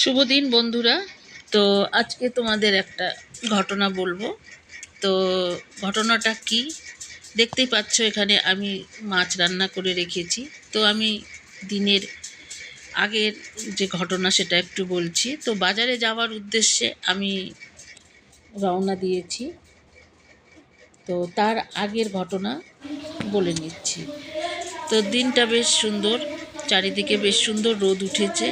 শুভ দিন বন্ধুরা। তো আজকে তোমাদের একটা ঘটনা বলব। তো ঘটনাটা কি? দেখতেই পাচ্ছ এখানে আমি মাছ রান্না করে রেখেছি। তো আমি দিনের আগের যে ঘটনা সেটা একটু বলছি। তো বাজারে যাওয়ার উদ্দেশ্যে আমি রওনা দিয়েছি। তো তার আগের ঘটনা বলে নিচ্ছি। তো দিনটা বেশ সুন্দর, চারিদিকে বেশ সুন্দর রোদ উঠেছে।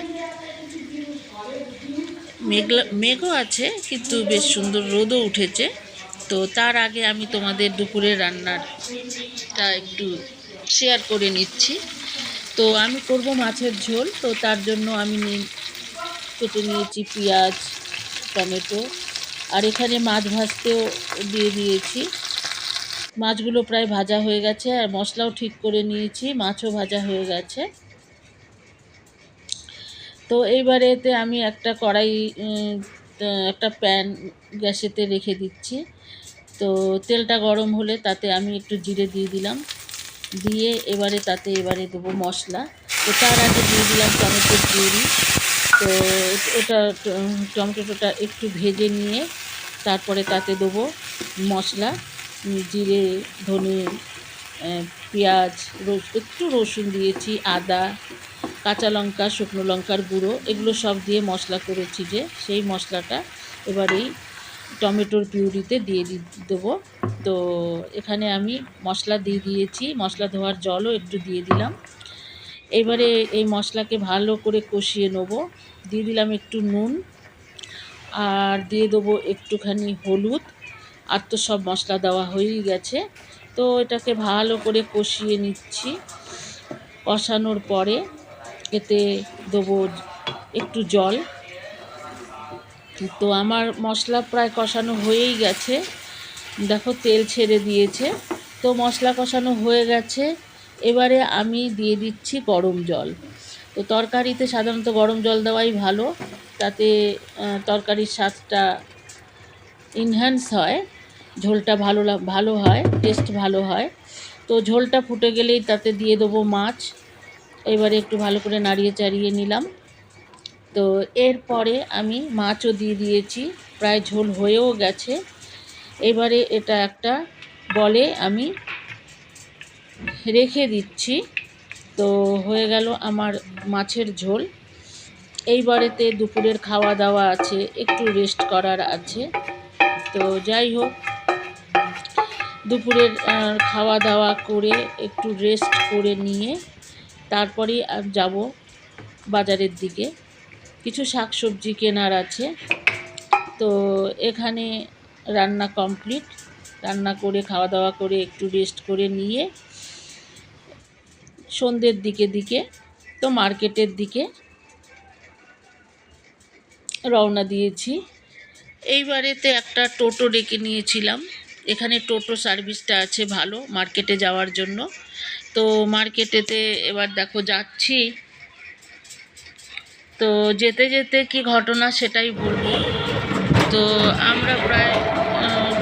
মেঘলা, মেঘও আছে, কিন্তু বেশ সুন্দর রোদও উঠেছে। তো তার আগে আমি তোমাদের দুপুরের রান্নারটা একটু শেয়ার করে নিচ্ছি। তো আমি করব মাছের ঝোল, তো তার জন্য আমি কেটে নিয়েছি পেঁয়াজ, টমেটো, আর এখানে মাছ ভাজতেও দিয়ে দিয়েছি। মাছগুলো প্রায় ভাজা হয়ে গেছে, আর মশলাও ঠিক করে নিয়েছি, মাছও ভাজা হয়ে গেছে। তো এইবারেতে আমি একটা কড়াই একটা প্যান গ্যাসেতে রেখে দিচ্ছি। তো তেলটা গরম হলে তাতে আমি একটু জিরে দিয়ে দিলাম। দিয়ে এবারে তাতে এবারে দেবো মশলা। তো তার আগে দিয়ে দিলাম টমেটোর পিউরি তো ওটা টমেটোটা একটু ভেজে নিয়ে তারপরে তাতে দেবো মশলা, জিরে, ধনে পেঁয়াজ রস একটু রসুন দিয়েছি, আদা কাঁচা লঙ্কা, শুকনো লঙ্কার গুঁড়ো, এগুলো সব দিয়ে মশলা করেছি যে, সেই মশলাটা এবার এই টমেটোর পিউরিতে দিয়ে দেবো। তো এখানে আমি মশলা দিয়ে দিয়েছি, মশলা ধোয়ার জলও একটু দিয়ে দিলাম। এবারে এই মশলাকে ভালো করে কষিয়ে নেব। দিয়ে দিলাম একটু নুন, আর দিয়ে দেবো একটুখানি হলুদ, আর তো সব মশলা দেওয়া হয়েই গেছে। তো এটাকে ভালো করে কষিয়ে নিচ্ছি কষানোর পরে। এতে দেবো একটু জল। তো আমার মশলা প্রায় কষানো হয়েই গেছে। দেখো তেল ছেড়ে দিয়েছে। তো মশলা কষানো হয়ে গেছে। এবারে আমি দিয়ে দিচ্ছি গরম জল। তো তরকারিতে সাধারণত গরম জল দেওয়াই ভালো। তাতে তরকারির স্বাদটা ইনহ্যান্স হয়। ঝোলটা ভালো ভালো হয় টেস্ট ভালো হয়। তো ঝোলটা ফুটে গেলেই তাতে দিয়ে দেবো মাছ। এবারে একটু ভালো করে নাড়িয়ে চাড়িয়ে নিলাম। তো এরপরে আমি মাছও দিয়ে দিয়েছি, প্রায় ঝোল হয়েও গেছে। এবারে এটা একটা বলে আমি রেখে দিচ্ছি। তো হয়ে গেল আমার মাছের ঝোল। এইবারেতে দুপুরের খাওয়া দাওয়া আছে, একটু রেস্ট করার আছে। তো যাই হোক, দুপুরের খাওয়া দাওয়া করে একটু রেস্ট করে নিয়ে তারপরে যাব বাজারের দিকে। কিছু শাকসবজি কেনার আছে। তো এখানে রান্না কমপ্লিট। রান্না করে খাওয়া দাওয়া করে, একটু রেস্ট করে নিয়ে সন্ধ্যের দিকে দিকে, তো মার্কেটের দিকে রওনা দিয়েছি। এইবারেতে একটা টোটো ডেকে নিয়েছিলাম। এখানে টোটো সার্ভিসটা আছে ভালো, মার্কেটে যাওয়ার জন্য। তো মার্কেটেতে এবার দেখো যাচ্ছি। তো যেতে যেতে কি ঘটনা সেটাই বলব। তো আমরা প্রায়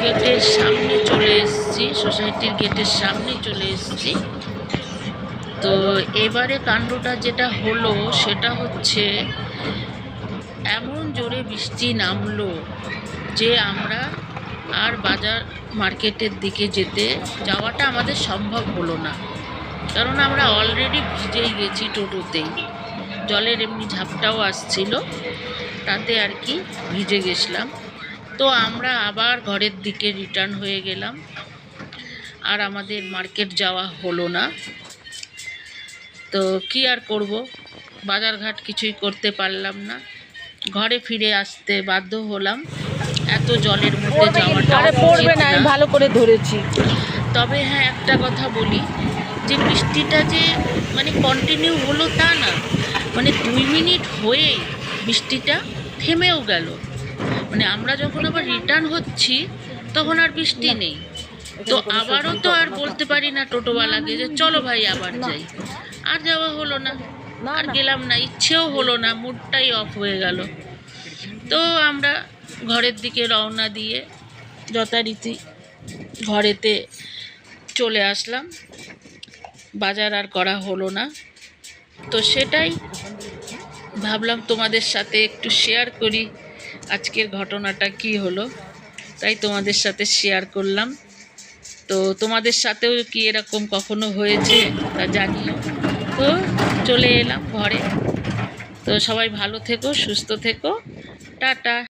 গেটের সামনে চলে এসেছি সোসাইটির গেটের সামনে চলে এসেছি। তো এবারে কাণ্ডটা যেটা হলো, সেটা হচ্ছে এমন জোরে বৃষ্টি নামলো যে আমরা আর বাজার মার্কেটের দিকে যেতে যাওয়াটা আমাদের সম্ভব হলো না। কারণ আমরা অলরেডি ভিজেই গেছি টোটোতেই। জলের এমনি ঝাপটাও আসছিল তাতে আর কি ভিজে গেছিলাম। তো আমরা আবার ঘরের দিকে রিটার্ন হয়ে গেলাম। আর আমাদের মার্কেট যাওয়া হলো না। তো কি আর করব? বাজারঘাট কিছুই করতে পারলাম না। ঘরে ফিরে আসতে বাধ্য হলাম। এত জলের মধ্যে যাওয়াটা। ভালো করে ধরেছি। তবে হ্যাঁ একটা কথা বলি। যে বৃষ্টিটা যে মানে কন্টিনিউ হলো তা না। মানে দুই মিনিট হয়ে বৃষ্টিটা থেমেও গেল। মানে আমরা যখন আবার রিটার্ন হচ্ছি তখন আর বৃষ্টি নেই। তো আবারও তো আর বলতে পারি না টোটোওয়ালাকে যে চলো ভাই আবার যাই। আর যাওয়া হলো না। না, আর গেলাম না ইচ্ছেও হলো না মুডটাই অফ হয়ে গেল। তো আমরা ঘরের দিকে রওনা দিয়ে যথারীতি ঘরেতে চলে আসলাম। বাজার আর করা হলো না। তো সেটাই ভাবলাম তোমাদের সাথে একটু শেয়ার করি, আজকের ঘটনাটা কি হলো, তাই তোমাদের সাথে শেয়ার করলাম। তো তোমাদের সাথেও কি এরকম কখনো হয়েছে, তা জানিও তো চলে এলাম ঘরে। তো সবাই ভালো থেকো, সুস্থ থেকো, টাটা।